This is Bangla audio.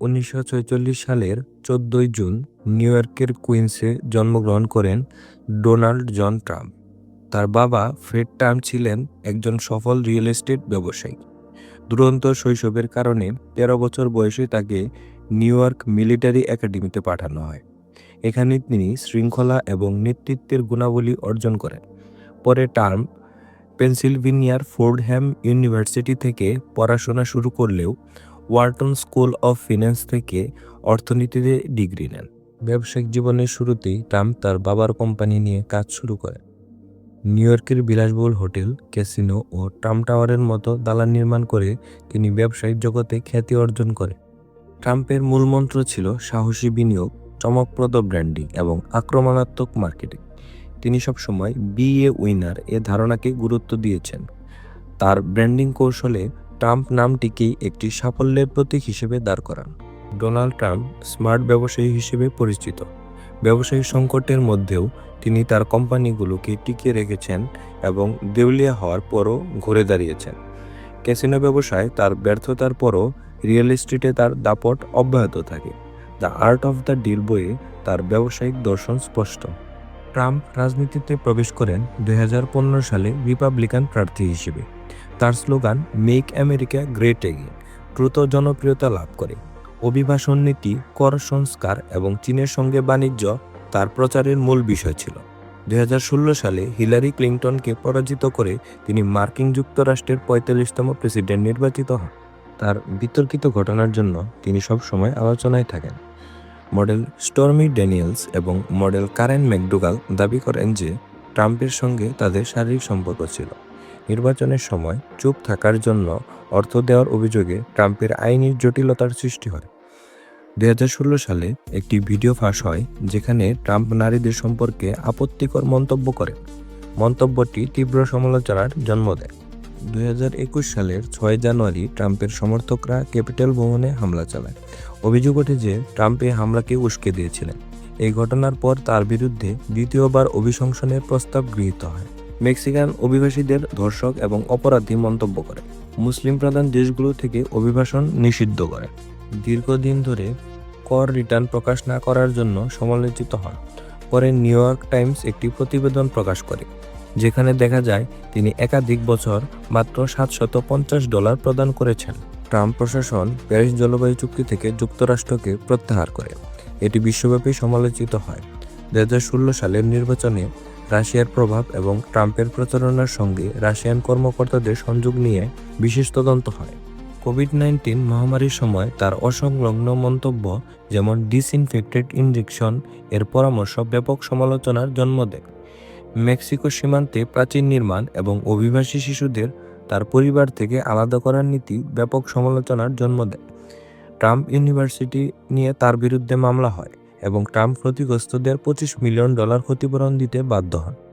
উনিশশো সালের চোদ্দই জুন নিউ ইয়র্কের কুইন্সে জন্মগ্রহণ করেন ডোনাল্ড জন ট্রাম্প। তার বাবা ফ্রেড ট্রাম্প ছিলেন একজন সফল রিয়েল এস্টেট ব্যবসায়ী। দুরন্ত শৈশবের কারণে তেরো বছর বয়সে তাকে নিউ ইয়র্ক মিলিটারি একাডেমিতে পাঠানো হয়। এখানে তিনি শৃঙ্খলা এবং নেতৃত্বের গুণাবলী অর্জন করেন। পরে টার্ম পেনসিলভেনিয়ার ফোর্ডহ্যাম ইউনিভার্সিটি থেকে পড়াশোনা শুরু করলেও ওয়ার্টন স্কুল অফ ফিন্যান্স থেকে অর্থনীতিতে ডিগ্রি নেন। ব্যবসায়িক জীবনের শুরুতেই ট্রাম্প তার বাবার কোম্পানি নিয়ে কাজ শুরু করেন। নিউ ইয়র্কের বিলাসবহুল হোটেল, ক্যাসিনো ও ট্রাম্প টাওয়ারের মতো দালান নির্মাণ করে তিনি ব্যবসায়িক জগতে খ্যাতি অর্জন করেন। ট্রাম্পের মূল মন্ত্র ছিল সাহসী বিনিয়োগ, চমকপ্রদ ব্র্যান্ডিং এবং আক্রমণাত্মক মার্কেটিং। তিনি সবসময় বি এ উইনার এ ধারণাকে গুরুত্ব দিয়েছেন। তার ব্র্যান্ডিং কৌশলে ট্রাম্প নামটিকেই একটি সাফল্যের প্রতীক হিসেবে দাঁড় করান। ডোনাল্ড ট্রাম্প স্মার্ট ব্যবসায়ী হিসেবে পরিচিত। ব্যবসায়ী সংকটের মধ্যেও তিনি তার কোম্পানিগুলোকে টিকিয়ে রেখেছেন এবং দেউলিয়া হওয়ার পরও ঘুরে দাঁড়িয়েছেন। ক্যাসিনো ব্যবসায় তার ব্যর্থতার পরও রিয়েল এস্টেটে তার দাপট অব্যাহত থাকে। The art of the deal বইয়ে তার ব্যবসায়িক দর্শন স্পষ্ট। ট্রাম্প রাজনীতিতে প্রবেশ করেন দু হাজার পনেরো সালে রিপাবলিকান প্রার্থী হিসেবে। তার slogan, make America great again দ্রুত জনপ্রিয়তা লাভ করে। অভিবাসন নীতি, কর সংস্কার এবং চীনের সঙ্গে বাণিজ্য তার প্রচারের মূল বিষয় ছিল। দু হাজার ষোলো সালে হিলারি ক্লিন্টনকে পরাজিত করে তিনি মার্কিন যুক্তরাষ্ট্রের পঁয়তাল্লিশতম প্রেসিডেন্ট নির্বাচিত হন। তার বিতর্কিত ঘটনার জন্য তিনি সবসময় আলোচনায় থাকেন। মডেল স্টর্মি ড্যানিয়েলস এবং মডেল কারেন ম্যাকডুগাল দাবি করেন যে, ট্রাম্পের সঙ্গে তাদের শারীরিক সম্পর্ক ছিল। নির্বাচনের সময় চুপ থাকার জন্য অর্থ দেওয়ার অভিযোগে ট্রাম্পের আইনি জটিলতার সৃষ্টি হয়। দুই হাজার ষোলো সালে একটি ভিডিও ফাঁস হয় যেখানে ট্রাম্প নারীদের সম্পর্কে আপত্তিকর মন্তব্য করেন। মন্তব্যটি তীব্র সমালোচনার জন্ম দেয়। দুই হাজার একুশ সালের ছয় জানুয়ারি ট্রাম্পের সমর্থকরা ক্যাপিটাল ভবনে হামলা চালায়। অভিযোগ ওঠে যে ট্রাম্প এই হামলাকে উস্কে দিয়েছিলেন। এই ঘটনার পর তার বিরুদ্ধে দ্বিতীয়বার অভিশংসনের প্রস্তাব গৃহীত হয়। মেক্সিকান অভিবাসীদের ধর্ষক এবং অপরাধী মন্তব্য করে। মুসলিম প্রধান দেশগুলো থেকে অভিবাসন নিষিদ্ধ করে। দীর্ঘদিন ধরে কর রিটার্ন প্রকাশ না করার জন্য সমালোচিত হন। পরে নিউ ইয়র্ক টাইমস একটি প্রতিবেদন প্রকাশ করে, যেখানে দেখা যায় তিনি একাধিক বছর মাত্র সাতশত পঞ্চাশ ডলার প্রদান করেছেন। ট্রাম্প প্রশাসন প্যারিস জলবায়ু চুক্তি থেকে যুক্তরাষ্ট্রকে প্রত্যাহার করে। এটি বিশ্বব্যাপী সমালোচিত হয়। দু হাজার ষোলো সালের নির্বাচনে রাশিয়ার প্রভাব এবং ট্রাম্পের প্রচারণার সঙ্গে রাশিয়ান কর্মকর্তাদের সংযোগ নিয়ে বিশেষ তদন্ত হয়। কোভিড নাইন্টিন মহামারীর সময় তার অসংলগ্ন মন্তব্য যেমন ডিসইনফেক্টেড ইনজেকশন এর পরামর্শ ব্যাপক সমালোচনার জন্ম দেয়। মেক্সিকো সীমান্তে প্রাচীন নির্মাণ এবং অভিবাসী শিশুদের তার পরিবার থেকে আলাদা করার নীতি ব্যাপক সমালোচনার জন্ম দেয়। ট্রাম্প ইউনিভার্সিটি নিয়ে তার বিরুদ্ধে মামলা হয়। এবং ট্রাম্প ক্ষতিগ্রস্তদের পঁচিশ মিলিয়ন ডলার ক্ষতিপূরণ দিতে বাধ্য হন।